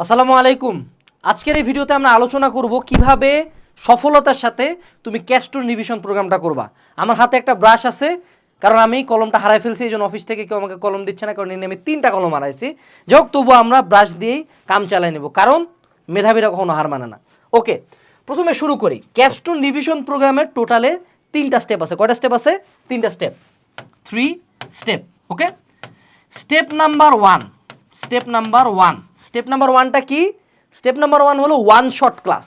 আসসালামু আলাইকুম। আজকের এই ভিডিওতে আমরা আলোচনা করব কীভাবে সফলতার সাথে তুমি ক্যাস্টর নিভিশন প্রোগ্রামটা করবা। আমার হাতে একটা ব্রাশ আছে, কারণ আমি কলমটা হারাই ফেলছি, এই জন্য অফিস থেকে কেউ আমাকে কলম দিচ্ছে না, কারণ আমি তিনটা কলম হারাইছি। যাই হোক, তবুও আমরা ব্রাশ দিয়েই কাম চালাই নেব, কারণ মেধাবীরা কখনো হার মানে না। ওকে, প্রথমে শুরু করি। ক্যাপস্টোন নিভিশন প্রোগ্রামের টোটালে তিনটা স্টেপ আছে। কয়টা স্টেপ আছে? তিনটা step three step okay step number one step number one step number ওয়ানটা কি? স্টেপ নাম্বার ওয়ান হলো one shot class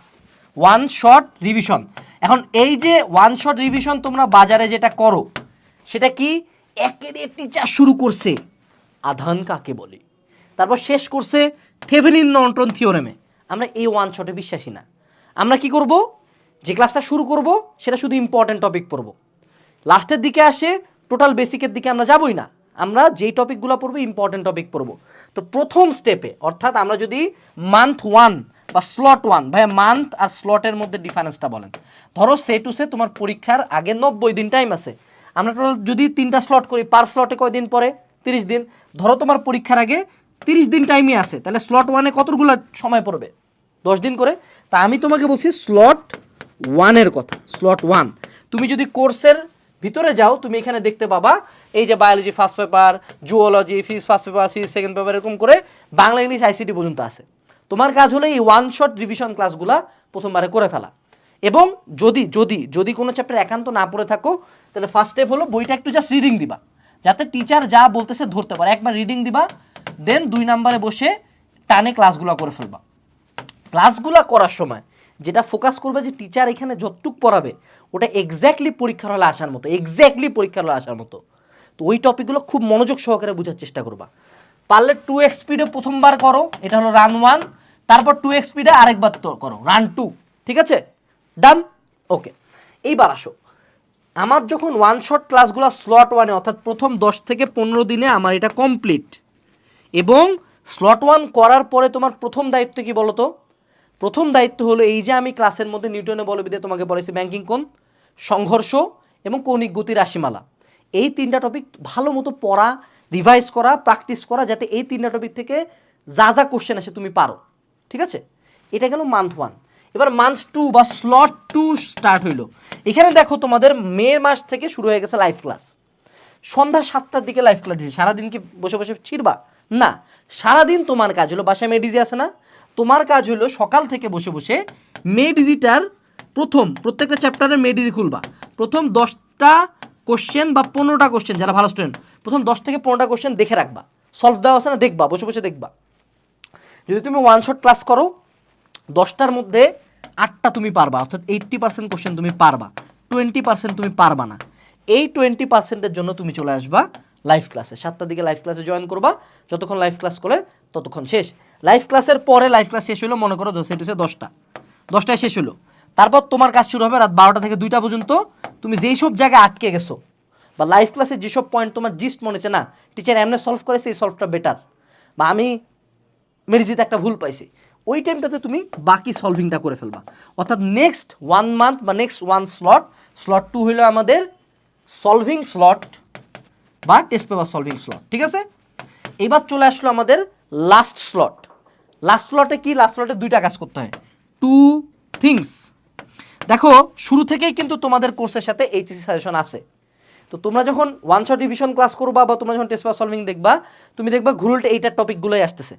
one shot revision এখন এই যে ওয়ান শট রিভিশন তোমরা বাজারে যেটা করো, সেটা কি? একের টিচার শুরু করছে। আধান কাকে বলে? তারপর শেষ করছে থেভেনিন নন্টন থিওরেমে আমরা এই ওয়ান শটে বিশ্বাসী না। আমরা কি করব? যে ক্লাসটা শুরু করব, সেটা শুধু ইম্পর্ট্যান্ট টপিক পড়ব। লাস্টের দিকে আসে টোটাল বেসিকের দিকে আমরা যাবই না। আমরা যেই টপিকগুলো পড়ব ইম্পর্টেন্ট টপিক পড়ব। তো প্রথম স্টেপে অর্থাৎ আমরা যদি মান্থ ওয়ান বা স্লট ওয়ান ভাইয়া মান্থ আর স্লটের মধ্যে ডিফারেন্সটা বলেন। ধরো সে টু সে তোমার পরীক্ষার আগে নব্বই দিন টাইম আছে। আমরা টোটাল যদি তিনটা স্লট করি পার স্লটে কয়দিন পরে? তিরিশ দিন। ধরো তোমার পরীক্ষার আগে তিরিশ দিন টাইমই আছে, তাহলে স্লট ওয়ানে কতগুলো সময় পড়বে? দশ দিন করে? তা আমি তোমাকে বলছি স্লট ওয়ানের কথা স্লট ওয়ান তুমি যদি কোর্সের ভিতরে যাও, তুমি এখানে দেখতে পাবা, এই যে biology first paper zoology physics first paper physics second paper এরকম করে বাংলা, ইংলিশ আইসিটি পর্যন্ত আছে। তোমার কাজ হলো এই ওয়ান শট রিভিশন ক্লাসগুলা প্রথমবারে করে ফেলা। এবং যদি যদি যদি কোনো চ্যাপ্টার একান্ত না পড়ে থাকো, তাহলে ফার্স্ট স্টেপ হলো বইটা একটু জাস্ট রিডিং দিবা। যাতে টিচার যা বলতেছে ধরতে পারে। একবার রিডিং দিবা দেন দুই নাম্বারে বসে টানে ক্লাসগুলো করে ফেলবা। ক্লাসগুলো করার সময় যেটা ফোকাস করবে যে টিচার এখানে যতটুক পড়াবে, ওটা এক্স্যাক্টলি পরীক্ষার হলে আসার মতো এক্স্যাক্টলি পরীক্ষার হলে আসার মতো। তো ওই টপিকগুলো খুব মনোযোগ সহকারে বোঝার চেষ্টা করবা। পারলে টু এক্স স্পিডে প্রথমবার করো, এটা হলো রান ওয়ান তারপর টু এক্স স্পিডে আরেকবার তো করো রান টু ঠিক আছে? ডান ওকে এইবার আসো। আমার যখন ওয়ান শট ক্লাসগুলো স্লট ওয়ানে অর্থাৎ প্রথম দশ থেকে পনেরো দিনে আমার এটা কমপ্লিট এবং স্লট ওয়ান করার পরে তোমার প্রথম দায়িত্ব কি বলো তো প্রথম দায়িত্ব হলো এই যে আমি ক্লাসের মধ্যে নিউটনের বলবিদ্যা তোমাকে বলেছি ব্যাংকিং কোন সংঘর্ষ এবং কৌণিক গতি রাশিমালা। এই তিনটা টপিক ভালো মতো পড়া রিভাইজ করা প্র্যাকটিস করা, যাতে এই তিনটা টপিক থেকে যা যা কোশ্চেন আসে তুমি পারো। ঠিক আছে? এটা গেল মান্থ ওয়ান এবার মান্থ টু বা স্লট টু স্টার্ট হইল। এখানে দেখো তোমাদের মে মাস থেকে শুরু হয়ে গেছে লাইভ ক্লাস সন্ধ্যা সাতটার দিকে লাইভ ক্লাস দিচ্ছে সারাদিন কি বসে বসে ছিড়বা? না। সারাদিন তোমার কাজ হলো, বাসায় মেডিজি আছে না। তোমার কাজ হলো সকাল থেকে বসে বসে মেডিজিটার প্রথম, প্রত্যেকটা চ্যাপ্টারের মেডিজি খুলবা। প্রথম দশটা কোশ্চেন বা পনেরোটা কোশ্চেন যারা ভালো স্টুডেন্ট প্রথম দশ থেকে পনেরোটা কোশ্চেন দেখে রাখবা। সলভ দেওয়া আছে না? দেখবা, বসে বসে দেখবা। যদি তুমি ওয়ান শট ক্লাস করো, দশটার মধ্যে আটটা তুমি পারবা, অর্থাৎ এইট্টি পার্সেন্ট কোশ্চেন তুমি পারবা। টোয়েন্টি পার্সেন্ট তুমি পারবা না। এই টোয়েন্টি পার্সেন্টের জন্য তুমি চলে আসবা লাইভ ক্লাসে সাতটার দিকে লাইভ ক্লাসে জয়েন করবা। যতক্ষণ লাইভ ক্লাস করে ততক্ষণ শেষ। লাইভ ক্লাসের পরে লাইভ ক্লাস শেষ হলো মনে করো সেটা হচ্ছে দশটা। দশটায় শেষ হলো তারপর তোমার কাজ শুরু হবে রাত বারোটা থেকে দুইটা পর্যন্ত। তুমি যেই সব জায়গায় আটকে গেছো, বা লাইভ ক্লাসে যেসব পয়েন্ট তোমার জিস্ট মনে হচ্ছে না টিচার এমনি সলভ করেছে, এই সলভটা বেটার বা আমি মেরিজিতে একটা ভুল পাইছি। ওই টাইমটাতে তুমি বাকি সলভিংটা করে ফেলবা। অর্থাৎ নেক্সট ওয়ান মান্থ বা next one slot slot two হলো আমাদের সলভিং স্লট বা টেস্ট পেপার সলভিং স্লট ঠিক আছে? এবার চলে আসলো আমাদের লাস্ট স্লট লাস্ট স্লটে কি? লাস্ট স্লটে দুইটা কাজ করতে হয়। টু থিংস দেখো, শুরু থেকেই কিন্তু তোমাদের কোর্সের সাথে এইচএসি সাজেশন আছে। তো তোমরা যখন ওয়ান শট রিভিশন ক্লাস করবা বা তোমরা যখন টেস্ট পেপার সলভিং দেখবা, তুমি দেখবা ঘুরুলটে এইটার টপিকগুলোই আসতেছে।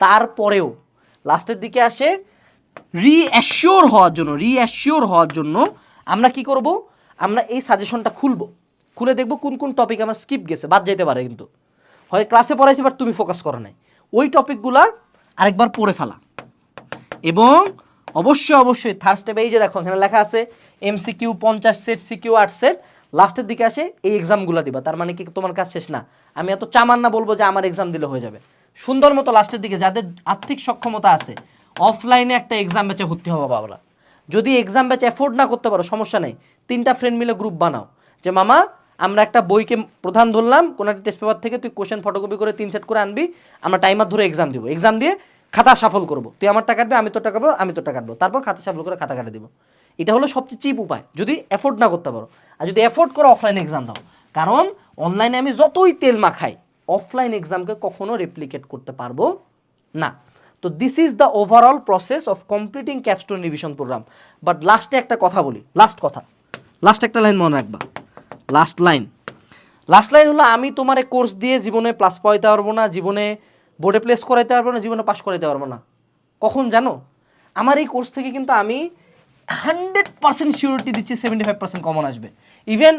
তারপরেও লাস্টের দিকে আসে রিঅ্যাসিওর হওয়ার জন্য রিঅ্যাসিওর হওয়ার জন্য আমরা কি করব? আমরা এই সাজেশনটা খুলব। খুলে দেখব কোন কোন টপিক আমার স্কিপ গেছে, বাদ যেতে পারে কিন্তু। হয় ক্লাসে পড়াইছি বাট তুমি ফোকাস করো নাই। ওই টপিকগুলা আরেকবার পড়ে ফেলা। এবং অবশ্যই অবশ্যই থার্ড স্টেপে এই যে দেখো, এখানে লেখা আছে এমসিকিউ পঞ্চাশ সেট সিকিউ আট সেট লাস্টের দিকে আসে, এই এক্সামগুলো দিবা। তার মানে কি, তোমার কাজ শেষ না। আমি এত চামান না বলব যে আমার এক্সাম দিলে হয়ে যাবে। সুন্দর মতো লাস্টের দিকে, যাদের আর্থিক সক্ষমতা আছে অফলাইনে একটা এক্সাম ব্যাচে ভর্তি হব বাবলা যদি এক্সাম ব্যাচে অ্যাফোর্ড না করতে পারো, সমস্যা নেই। তিনটা ফ্রেন্ড মিলে গ্রুপ বানাও। যে, মামা আমরা একটা বইকে প্রধান ধরলাম, কোনো একটা টেস্ট পেপার থেকে তুই কোশ্চেন ফটোকপি করে তিন সেট করে আনবি, আমরা টাইমার ধরে এক্সাম দিব। এক্সাম দিয়ে খাতা সাফল করব। তুই আমার টাকা কাটবি, আমি তোর টাকা কাটবো, আমি তোর টাকা কাটবো। তারপর খাতা সাফল করে খাতা কাটে দিব। এটা হলো সবচেয়ে চিপ উপায়। যদি অ্যাফোর্ড না করতে পারো। আর যদি অ্যাফোর্ড করে অফলাইন এক্সাম দাও। কারণ অনলাইনে আমি যতই তেল মাখাই অফলাইন এক্সামকে কখনো রেপ্লিকেট করতে পারব না। তো this is the overall process of completing capstone revision programme but লাস্টে একটা কথা বলি। লাস্ট কথা। লাস্ট একটা লাইন মনে রাখবা। লাস্ট লাইন লাস্ট লাইন হলো, আমি তোমার কোর্স দিয়ে জীবনে প্লাস পাইতে পারব না, জীবনে বোর্ডে প্লেস করাইতে পারব না, জীবনে পাস করাইতে পারব না। কখন জানো? আমার এই কোর্স থেকে কিন্তু আমি হান্ড্রেড পার্সেন্ট সিউরিটি দিচ্ছি সেভেন্টি ফাইভ পার্সেন্ট কমন আসবে। ইভেন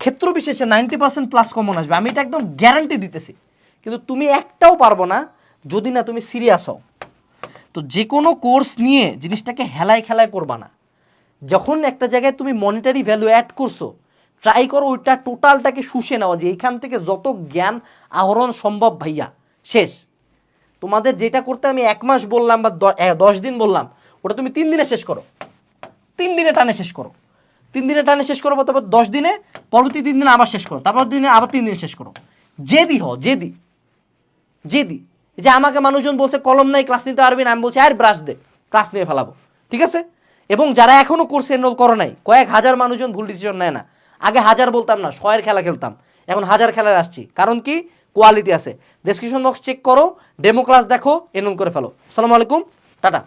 ক্ষেত্র বিশেষে নাইনটি পার্সেন্ট প্লাস কমন আসবে। আমি এটা একদম গ্যারান্টি দিতেছি। কিন্তু তুমি একটাও পারব না, যদি না তুমি সিরিয়াস হও। তো যে কোনো কোর্স নিয়ে জিনিসটাকে হেলায় খেলায় করবা না। যখন একটা জায়গায় তুমি মনিটারি ভ্যালু অ্যাড করছ ট্রাই করো, ওইটা টোটালটাকে শুষে নেওয়া যে এইখান থেকে যত জ্ঞান আহরণ সম্ভব ভাইয়া। শেষ। তোমাদের যেটা করতে আমি এক মাস বললাম বা দশ দিন বললাম, ওটা তুমি তিন দিনে শেষ করো। তিন দিনে টানে শেষ করো। তিন দিনে টানে শেষ করো, তারপর দশ দিনে, পরবর্তী তিন দিনে আবার শেষ করো। তারপর দিনে আবার তিন দিনে শেষ করো। জেদি হ জেদি। জেদি। যে আমাকে মানুষজন বলছে, কলম নাই, ক্লাস নিতে পারবি না, আমি বলছি, আর ব্রাশ দে, ক্লাস নিয়ে ফেলাবো। ঠিক আছে? এবং যারা এখনও কোর্সে এনরোল করো নাই, কয়েক হাজার মানুষজন ভুল ডিসিশন নেয় না। আগে হাজার বলতাম না, শয়ের খেলা খেলতাম। এখন হাজার খেলায় আসছি। কারণ কি? কোয়ালিটি আছে। ডেসক্রিপশন বক্স চেক করো ডেমো ক্লাস দেখো এনরোল করে ফেলো। আসসালামু আলাইকুম, টাটা।